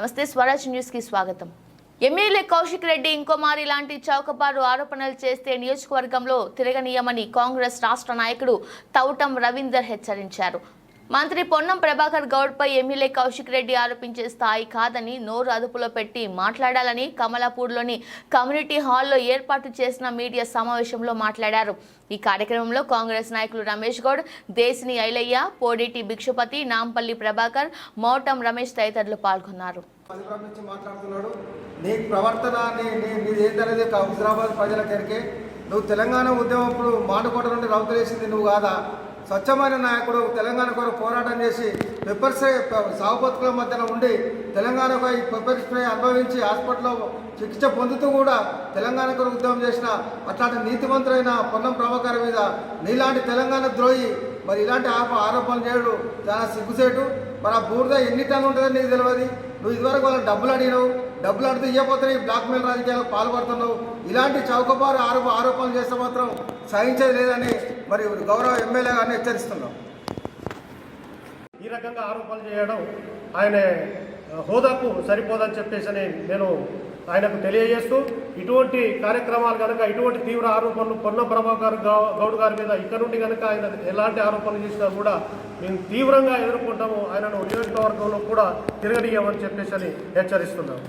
నమస్తే స్వరాజ్ న్యూస్కి స్వాగతం. ఎమ్మెల్యే కౌశిక్ రెడ్డి ఇంకోమారి లాంటి చౌకబారు ఆరోపణలు చేస్తే నియోజకవర్గంలో తిరగనీయమని కాంగ్రెస్ రాష్ట్ర నాయకుడు తౌటం రవీందర్ హెచ్చరించారు. మంత్రి పొన్నం ప్రభాకర్ గౌడ్పై ఎమ్మెల్యే కౌశిక్ రెడ్డి ఆరోపించే స్థాయి కాదని నోరు అదుపులో పెట్టి మాట్లాడాలని కమలాపూర్లోని కమ్యూనిటీ హాల్లో ఏర్పాటు చేసిన మీడియా సమావేశంలో మాట్లాడారు. ఈ కార్యక్రమంలో కాంగ్రెస్ నాయకులు రమేష్ గౌడ్ దేశిని ఐలయ్య పోడిటి భిక్షుపతి నాంపల్లి ప్రభాకర్ మోటం రమేష్ తదితరులు పాల్గొన్నారు. మాట్లాడుతున్నాడు. నీ ప్రవర్తన హుజరాబాద్ నువ్వు తెలంగాణ ఉద్యమం మాటకోట నుండి రౌతులేసింది నువ్వు కాదా? స్వచ్ఛమైన నాయకుడు తెలంగాణ కొరకు పోరాటం చేసి పెప్పర్ స్ప్రే సాగు బతుకుల మధ్యన ఉండి తెలంగాణకు ఈ పెప్పర్ స్ప్రే అనుభవించి హాస్పిటల్లో చికిత్స పొందుతూ కూడా తెలంగాణ కొరకు ఉద్యమం చేసిన అట్లాంటి నీతివంతులైన పొన్నం ప్రభాకర్ మీద నీలాంటి తెలంగాణ ద్రోహి మరి ఇలాంటి ఆప ఆరోపణలు చేయడు చాలా సిగ్గుసేటు మరి ఆ బూడిద ఎన్ని టన్నులు ఉంటుందని నీకు తెలియదు నువ్వు ఇదివరకు వాళ్ళ డబ్బులు అడిగినావు డబ్బులు అడిగితే ఇవ్వకపోతే ఈ బ్లాక్మెయిల్ రాజకీయాలకు పాల్పడుతున్నావు. ఇలాంటి చౌకబారు ఆరోప ఆరోపణలు చేస్తే మాత్రం సహించేది లేదని మరి గౌరవ ఎమ్మెల్యే గారిని హెచ్చరిస్తున్నాం. ఈ రకంగా ఆరోపణలు చేయడం ఆయన హోదాకు సరిపోదని చెప్పేసి అని నేను ఆయనకు తెలియజేస్తూ ఇటువంటి కార్యక్రమాలు కనుక ఇటువంటి తీవ్ర ఆరోపణలు పొన్న ప్రభాకర్ గౌడ్ గారి మీద ఇక్కడ నుండి కనుక ఆయన ఎలాంటి ఆరోపణలు చేసినా కూడా మేము తీవ్రంగా ఎదుర్కొంటాము. ఆయనను నియోజకవర్గంలో కూడా తిరగనీయమని చెప్పేసి అని హెచ్చరిస్తున్నాము